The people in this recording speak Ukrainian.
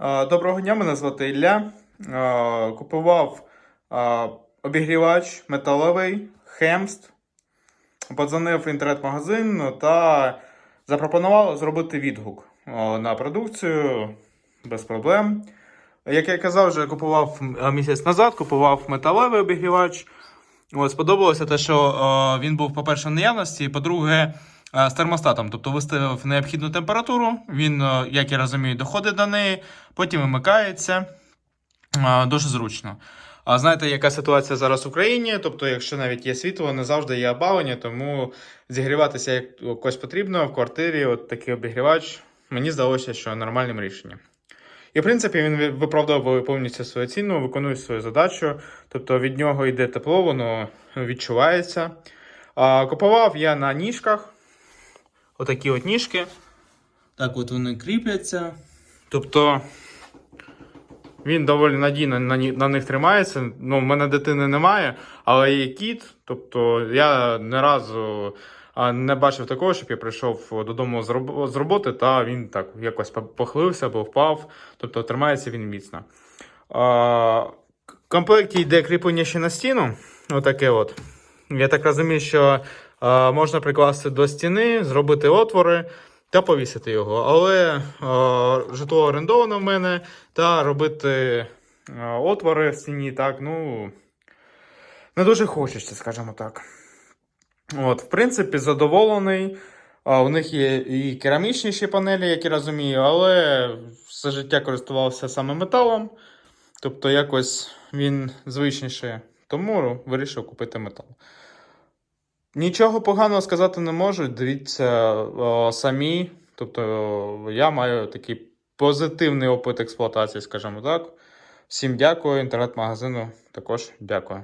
Доброго дня, мене звати Ілля. Купував обігрівач металевий Хемст. Подзвонив в інтернет-магазин та запропонував зробити відгук на продукцію без проблем. Як я казав, вже купував місяць назад, купував металевий обігрівач. Сподобалося те, що він був, по-перше, в наявності, по-друге, з термостатом. Тобто виставив необхідну температуру, він, е, як я розумію, доходить до неї, потім вимикається. Е, дуже зручно. А знаєте, яка ситуація зараз в Україні? Тобто, якщо навіть є світло, не завжди є опалення, тому зігріватися якось потрібно в квартирі, от такий обігрівач, мені здалося, що нормальним рішенням. І, в принципі, він ви- виправдовує повністю свою ціну, виконує свою задачу. Тобто від нього йде тепло, воно відчувається. А, купував я на ніжках. Отакі от ніжки. Так от вони кріпляться. Тобто він доволі надійно на, на них тримається. Ну, в мене дитини немає, але є кіт. Тобто я не разу не бачив такого, щоб я прийшов додому з роботи, та він так якось по- похилився або впав. Тобто тримається він міцно. А, в комплекті йде кріплення ще на стіну. Отаке от. Я так розумію, що можна прикласти до стіни, зробити отвори та повісити його. Але житло орендовано в мене, та робити отвори в стіні, так, ну. Не дуже хочеться, скажімо так. От, в принципі, задоволений. У них є і керамічні ще панелі, як я розумію, але все життя користувався саме металом. Тобто якось він звичніше, тому вирішив купити метал. Нічого поганого сказати не можу. Дивіться о, самі. Тобто о, я маю такий позитивний опит експлуатації, скажімо так. Всім дякую, інтернет-магазину також дякую.